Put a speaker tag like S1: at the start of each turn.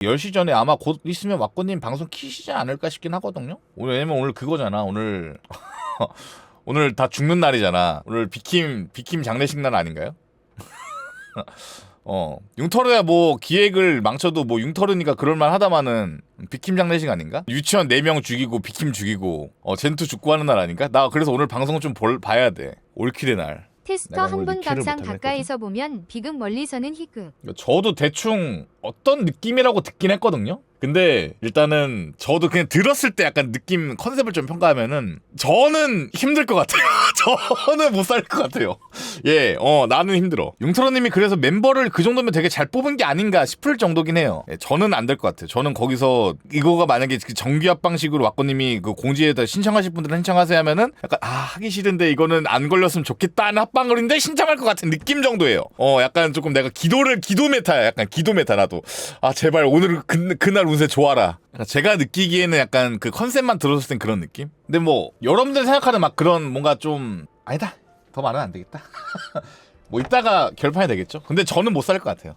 S1: 10시 전에 아마 곧 있으면 왁구님 방송 키시지 않을까 싶긴 하거든요. 오늘 왜냐면 오늘 그거잖아. 오늘 오늘 다 죽는 날이잖아. 오늘 비킴 비킴 장례식 날 아닌가요? 어 융터르야 뭐 기획을 망쳐도 뭐 융터르니까 그럴만 하다마는 비킴 장례식 아닌가? 유치원 4명 죽이고 비킴 죽이고 어 젠투 죽고 하는 날 아닌가? 나 그래서 오늘 방송 좀 볼, 봐야 돼 올킬의 날
S2: 테스터
S1: 내가
S2: 한
S1: 오늘
S2: 분
S1: 리퀴를
S2: 감상. 가까이서 보면 비극 멀리서는 희극.
S1: 저도 대충 어떤 느낌이라고 듣긴 했거든요. 근데 일단은 저도 그냥 들었을 때 약간 느낌 컨셉을 좀 평가하면은 저는 힘들 것 같아요. 저는 못 살 것 같아요. 예, 어 나는 힘들어. 융트로님이 그래서 멤버를 그 정도면 되게 잘 뽑은 게 아닌가 싶을 정도긴 해요. 예, 저는 안 될 것 같아요. 저는 거기서 이거가 만약에 그 정규합 방식으로 왁구님이 그 공지에다 신청하실 분들은 신청하세요 하면은 약간 아 하기 싫은데 이거는 안 걸렸으면 좋겠다는 합방글인데 신청할 것 같은 느낌 정도예요. 어 약간 조금 내가 기도를 기도 메타야. 약간 기도 메타 나도 아 제발 오늘 그, 그날 운세 좋아라. 약간 제가 느끼기에는 약간 그 컨셉만 들었을 땐 그런 느낌. 근데 뭐 여러분들 생각하는 막 그런 뭔가 좀 아니다 더 말은 안 되겠다. 뭐 이따가 결판이 되겠죠. 근데 저는 못 살 것 같아요.